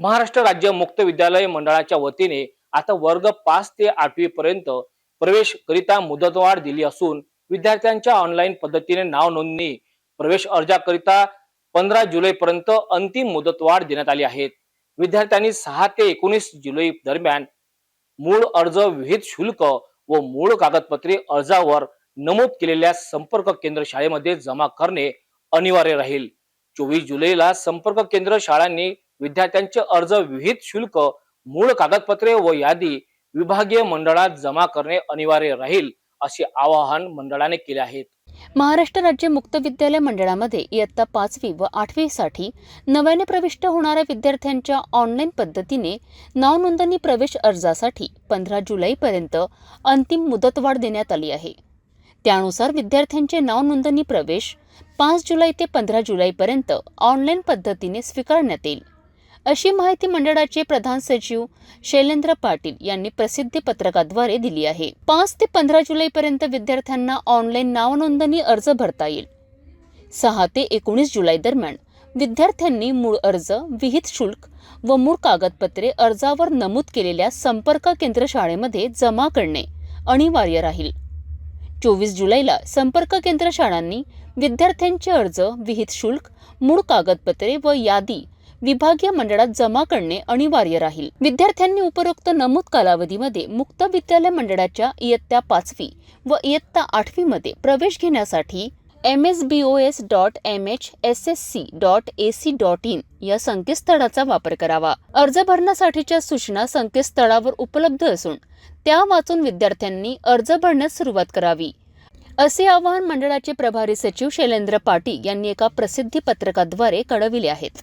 महाराष्ट्र राज्य मुक्त विद्यालय मंडळाच्या वतीने आता वर्ग पाच ते आठवी पर्यंत प्रवेश करिता मुदतवाढ दिली असून विद्यार्थ्यांच्या ऑनलाईन पद्धतीने नाव नोंदणी प्रवेश अर्जाकरिता पंधरा जुलै पर्यंत अंतिम मुदतवाढ देण्यात आली आहे. विद्यार्थ्यांनी सहा ते एकोणीस जुलै दरम्यान मूळ अर्ज विहित शुल्क व मूळ कागदपत्रे अर्जावर नमूद केलेल्या संपर्क केंद्र शाळेमध्ये जमा करणे अनिवार्य राहील. चोवीस जुलैला संपर्क केंद्र शाळांनी विद्यार्थ्यांचे अर्ज विहित शुल्क मूळ कागदपत्रे व यादी विभागीय मंडळात जमा करणे अनिवार्य राहील असे आवाहन मंडळाने केले आहे. महाराष्ट्र राज्य मुक्त विद्यालय मंडळामध्ये इयत्ता पाचवी व आठवी साठी नव्याने प्रविष्ट होणाऱ्या विद्यार्थ्यांच्या ऑनलाईन पद्धतीने नावनोंदणी प्रवेश अर्जासाठी पंधरा जुलैपर्यंत अंतिम मुदतवाढ देण्यात आली आहे. त्यानुसार विद्यार्थ्यांचे नावनोंदणी प्रवेश पाच जुलै ते पंधरा जुलैपर्यंत ऑनलाईन पद्धतीने स्वीकारण्यात येईल. अशी माहिती मंडळाचे प्रधान सचिव शैलेंद्र पाटील यांनी प्रसिद्धी पत्रकाद्वारे दिली आहे. पाच ते पंधरा जुलैपर्यंत विद्यार्थ्यांना ऑनलाईन नावनोंदणी अर्ज भरता येईल. सहा ते एकोणीस जुलै दरम्यान विद्यार्थ्यांनी मूळ अर्ज विहित शुल्क व मूळ कागदपत्रे अर्जावर नमूद केलेल्या संपर्क केंद्र शाळेमध्ये जमा करणे अनिवार्य राहील. चोवीस जुलैला संपर्क केंद्र शाळांनी विद्यार्थ्यांचे अर्ज विहित शुल्क मूळ कागदपत्रे व यादी विभागीय मंडळात जमा करणे अनिवार्य राहील. विद्यार्थ्यांनी उपरोक्त नमूद कालावधीमध्ये मुक्त विद्यालय मंडळाच्या इयत्ता पाचवी व इयत्ता आठवी मध्ये प्रवेश घेण्यासाठी M S B O S dot M H S S C dot A C dot in या संकेतस्थळाचा वापर करावा. अर्ज भरण्यासाठीच्या सूचना संकेतस्थळावर उपलब्ध असून त्या वाचून विद्यार्थ्यांनी अर्ज भरण्यास सुरुवात करावी. असे आवाहन मंडळाचे प्रभारी सचिव शैलेंद्र पाटील यांनी एका प्रसिद्धी पत्रकाद्वारे कळविले आहेत.